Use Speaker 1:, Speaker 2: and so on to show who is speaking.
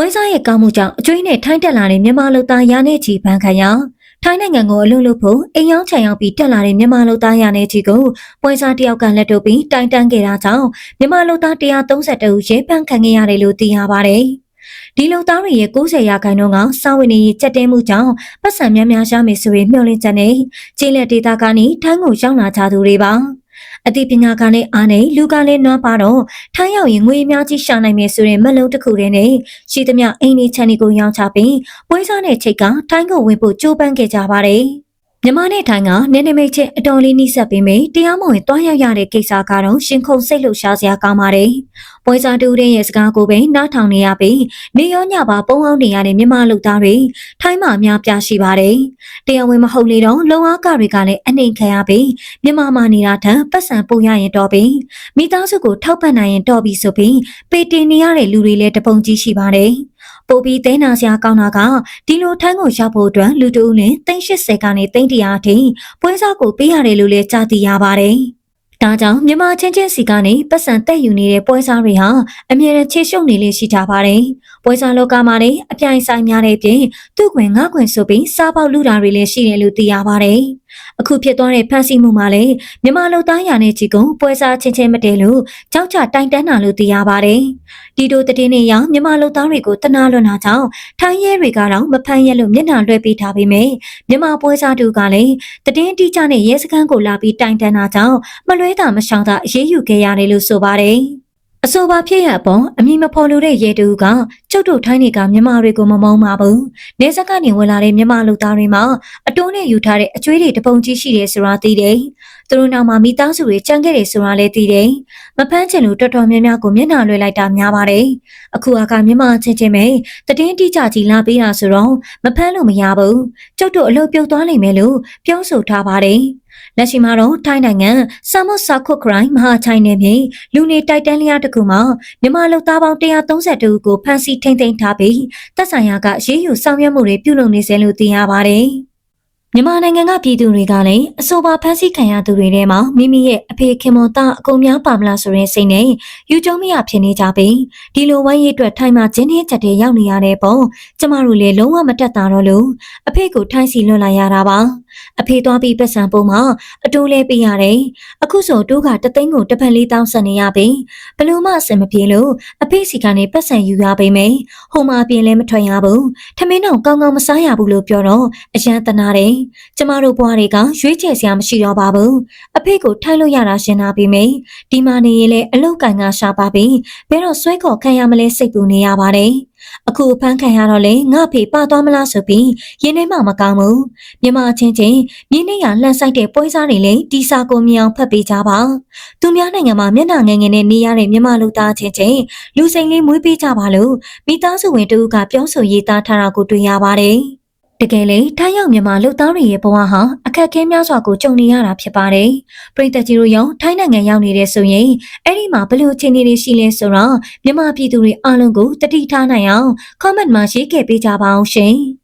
Speaker 1: ပွဲစားရဲ့ကောင်းမှုကြောင့်အကျွေးနဲ့ထိုင်းတက်လာတဲ့မြန်မာလူသားရာနဲ့ချီပန်းခံရထိုင်းနိုင်ငံကိုအလုပ်လုပ်ဖို့အိမ်ရောက်ချန်ရောက်ပြီးတက်လာတဲ့မြန်မာလူသားရာနဲ့ချီကိုပွဲစားတယောက်ကလက်ထုတ်ပြီးတိုင်တန်းခဲ့တာကြောင့်မြန်မာလူသား132ဦးရဲပန်းခံခဲ့ရတယ်လို့သိရပါတယ်။ဒီလူသားတွေရဲ့90ရာခိုင်နှုန်းကစာဝင်နေကြက်တဲမှုကြောင့်ပတ်စံများများရှားမယ်ဆိုရင်မျှော်လင့်ချက်နဲ့ကျေးလက်ဒေသကနေထိုင်းကိုရောက်လာကြသူတွေပါ။ အသိပညာကလည်းအားနဲ့လူကလည်းနွားပါတော့ထိုင်းရောက်ရင်ငွေအများကြီးရှာနိုင်မယ်ဆိုရင်မလုံးတစ်ခုတည်းနဲ့ရှိသမျှအိမ်လေးချန်တွေကိုရောင်းချပြီးပွဲစားနဲ့ချိတ်ကထိုင်းကိုဝင်ဖို့ကြိုးပမ်းခဲ့ကြပါတယ်။ မြန်မာနဲ့ထိုင်းကနည်းနည်းမိတ်ချင်းအတော်လေးနှိစက်ပေးမယ်တရားမဝင်တွားရောက်ရတဲ့ကိစ္စကတော့ရှင်ခုန်စိတ်လှုပ်ရှားစရာကောင်းပါတယ်။ပွဲစားတူတဲ့ရဲ့စကားကိုပဲနားထောင်နေရပြီးနေရောညပါပုံအောင်နေရတဲ့မြန်မာလူသားတွေထိုင်းမှာအများပြားရှိပါတယ်။တရားဝင်မဟုတ်လေတော့လုံအားကတွေကလည်းအနှိမ်ခံရပြီးမြန်မာမှာနေတာထက်ပတ်စံပိုရရင်တော့ပြီးမိသားစုကိုထောက်ပံ့နိုင်ရင်တော့ပြီးဆိုပြီးပေတင်နေရတဲ့လူတွေလည်းတပုံကြီးရှိပါတယ်။ ပိုပြီးသိန်းနာစရာကောင်းတာကဒီလိုထန်းကိုရောက်ဖို့အတွက်လူတဦးနဲ့380ကနေ300အထိပွဲစားကိုပေးရတယ်လို့လည်းကြားသိရပါတယ်။ဒါကြောင့်မြန်မာချင်းချင်းစီကနေပတ်စံတက်ယူနေတဲ့ပွဲစားတွေဟာအမြဲတမ်းချေရှုပ်နေလေရှိကြပါတယ်။ပွဲစားလောကမှာလည်းအပြိုင်ဆိုင်များတဲ့ပြင်သူ့ခွင်ငါ့ခွင်ဆိုပြီးစားပေါက်လူတာတွေလည်းရှိတယ်လို့သိရပါတယ်။အခုဖြစ်သွားတဲ့ဖန်ဆီးမှုမှာလည်းမြန်မာလူသားရနဲ့ချီကုံပွဲစားချင်းချင်းမတည့်လို့ကြောက်ကြတိုင်တန်းတာလို့သိရပါတယ်။ဒီတို့တည်င်းနေရောမြန်မာလူသားတွေကိုတနာလွန်တာကြောင့်ထိုင်းရဲတွေကတော့မဖမ်းရဲလို့မျက်နှာလွှဲပေးထားပေမဲ့မြန်မာပွဲစားတူကလည်းတည်င်းတိကျနဲ့ရဲစခန်းကိုလာပြီးတိုင်တန်းတာကြောင့်မလွဲတာမရှောင်တာအေးအေးယူခဲ့ရတယ်လို့ဆိုပါတယ်။ အဆိုပါဖြစ်ရအပေါ်အမည်မဖော်လို့တဲ့ရဲတူကကျုပ်တို့ထိုင်းတွေကမြန်မာတွေကိုမမုန်းပါဘူး။နေဆက်ကနေဝင်လာတဲ့မြန်မာလူသားတွေမှာအတိုးနဲ့ယူထားတဲ့အကျွေးတွေတပုံကြီးရှိတယ်ဆိုတာသိတယ်။သူတို့နောက်မှာမိသားစုတွေကြံခဲ့တယ်ဆိုတာလည်းသိတယ်။မဖမ်းချင်လို့တော်တော်များများကိုမျက်နှာလွှဲလိုက်တာများပါတယ်။အခုအခါမြန်မာချင်းချင်းပဲတည်င်းတိကျကြီးလာပေးတာဆိုတော့မဖမ်းလို့မရဘူး။ကျုပ်တို့အလုပ်ပြုတ်သွားနိုင်မယ်လို့ပြောဆိုထားပါတယ်။ လက်ရှိမှာတော့ထိုင်းနိုင်ငံဆာမတ်ဆာခွတ်ခရိုင်မဟာချိုင်နယ်မြေလူနေတိုက်တန်းလျားတစ်ခုမှာမြန်မာလူသားပေါင်း132ဦးကိုဖမ်းဆီးထိန်းသိမ်းထားပြီးတပ်ဆိုင်ရာကရေးယူဆောင်ရွက်မှုတွေပြုလုပ်နေစေလို့သိရပါတယ်။မြန်မာနိုင်ငံကပြည်သူတွေကလည်းအဆိုပါဖမ်းဆီးခံရသူတွေထဲမှာမိမိရဲ့အဖေခင်မွန်သားအကုန်များပါမလားဆိုရင်စိတ်နဲ့ယူကျုံမရဖြစ်နေကြပြီးဒီလိုဝိုင်းရေးအတွက်ထိုင်းမှာကျင်းနေချက်တွေရောက်နေရတဲ့ပုံကျမတို့လည်းလုံးဝမတက်တာတော့လို့အဖေကိုထိုင်းစီလွတ်လာရတာပါ အဖေသွားပြီးပတ်စံပုံမှာအတိုးလဲပေးရတယ်အခုဆိုတိုးကတသိန်းကိုတစ်ဖက်လေးတောင်းဆက်နေရပြီဘလို့မှအဆင်မပြေလို့အဖေစီကနေပတ်စံယူရပေးမယ်ဟိုမှာပြင်လဲမထွက်ရဘူးထမင်းတော့ကောင်းကောင်းမစားရဘူးလို့ပြောတော့အရန်တနာတယ်ကျမတို့ဘွားတွေကရွေးချယ်စရာမရှိတော့ပါဘူးအဖေကိုထိုင်လို့ရတာရှင်းတာပြီးမယ်ဒီမှာနေရင်လည်းအလုတ်ကန်ကရှာပါပြီဘယ်တော့ဆွဲခေါ်ခံရမလဲစိတ်ပူနေရပါတယ် အခုဖမ်းခံရတော့လေငါဖေပါသွားမလားဆိုပြီးရင်းနှီးမှမကောင်းဘူးမြမချင်းချင်းမြင်းနေရလှန်ဆိုင်တဲ့ပွဲစားတွေလည်းဒီစာကိုမြောင်ဖတ်ပေးကြပါသူများနိုင်ငံမှာမျက်နှာငယ်ငယ်နဲ့နေရတဲ့မြမလူသားချင်းချင်းလူစိန်လေးမွေးပေးကြပါလို့မိသားစုဝင်တူကပြောဆိုရေးသားထားတာကိုတွေ့ရပါတယ် တကယ်လေထိုင်းရောက်မြန်မာလူသားတွေရဲ့ဘဝဟာအခက်အခဲများစွာကိုကြုံနေရတာဖြစ်ပါတယ်။ပြည်သက်ကြီးတို့ရောထိုင်းနိုင်ငံရောက်နေတဲ့ဆိုရင်အဲ့ဒီမှာဘယ်လိုအခြေအနေတွေရှိလဲဆိုတော့မြန်မာပြည်သူတွေအားလုံးကိုတတိထားနိုင်အောင် comment မှာရေးခဲ့ပေးကြပါအောင်ရှင်။